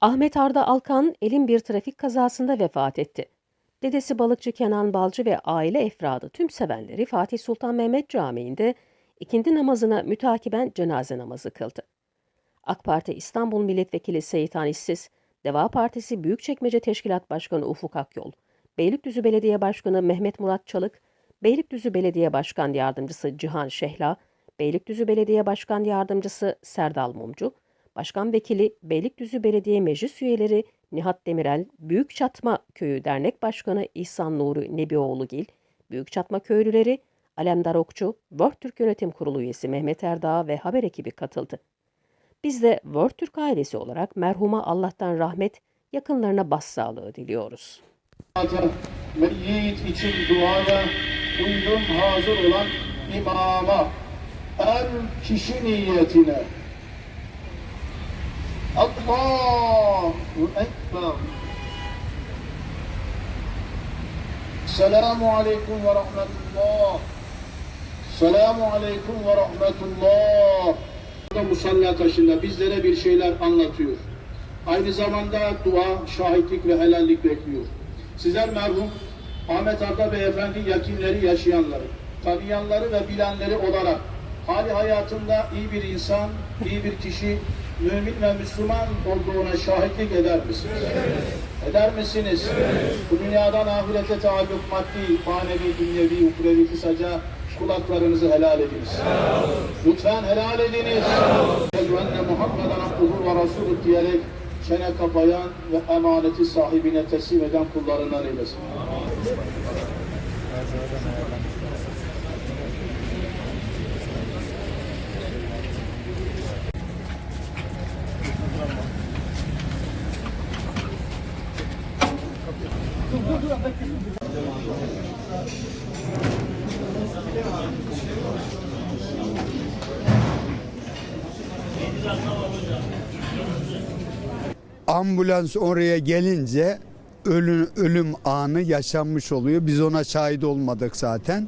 Ahmet Arda Alkan elin bir trafik kazasında vefat etti. Dedesi balıkçı Kenan Balcı ve aile efradı tüm sevenleri Fatih Sultan Mehmet Camii'nde ikindi namazına mütakiben cenaze namazı kıldı. AK Parti İstanbul Milletvekili Seyit İşsiz, Deva Partisi Büyükçekmece Teşkilat Başkanı Ufuk Akyol, Beylikdüzü Belediye Başkanı Mehmet Murat Çalık, Beylikdüzü Belediye Başkan Yardımcısı Cihan Şehla, Beylikdüzü Belediye Başkan Yardımcısı Serdal Mumcu, Başkan Vekili Beylikdüzü Belediye Meclis Üyeleri Nihat Demirel, Büyükçatma Köyü Dernek Başkanı İhsan Nuri Nebioğlu'gil, Büyükçatma Köylüleri, Alemdar Okçu, World Türk Yönetim Kurulu üyesi Mehmet Erdağ ve haber ekibi katıldı. Biz de World Türk ailesi olarak merhuma Allah'tan rahmet, yakınlarına başsağlığı diliyoruz. Zaten meyyit için duaya uygun hazır olan imama her kişi niyetine Selamu Aleyküm ve Rahmetullah Selamu Aleyküm ve Rahmetullah Burada musalla taşında bizlere bir şeyler anlatıyor. Aynı zamanda dua, şahitlik ve helallik bekliyor. Sizler merhum Ahmet Arda Beyefendi yakinleri yaşayanları, tanıyanları ve bilenleri olarak hali hayatında iyi bir insan, iyi bir kişi, mümin ve Müslüman olduğuna şahitlik eder misiniz? Eder misiniz? Bu dünyadan ahirete taalluk maddi, manevi, dünyevi, ukrevi kısaca kulaklarınızı helal ediniz. Lütfen helal ediniz. Eşhedü enne Muhammeden abduhu ve rasulü diyerek çene kapayan ve emaneti sahibine teslim eden kullarından eylesin. Ambulans oraya gelince ölüm, ölüm anı yaşanmış oluyor. Biz ona şahit olmadık zaten.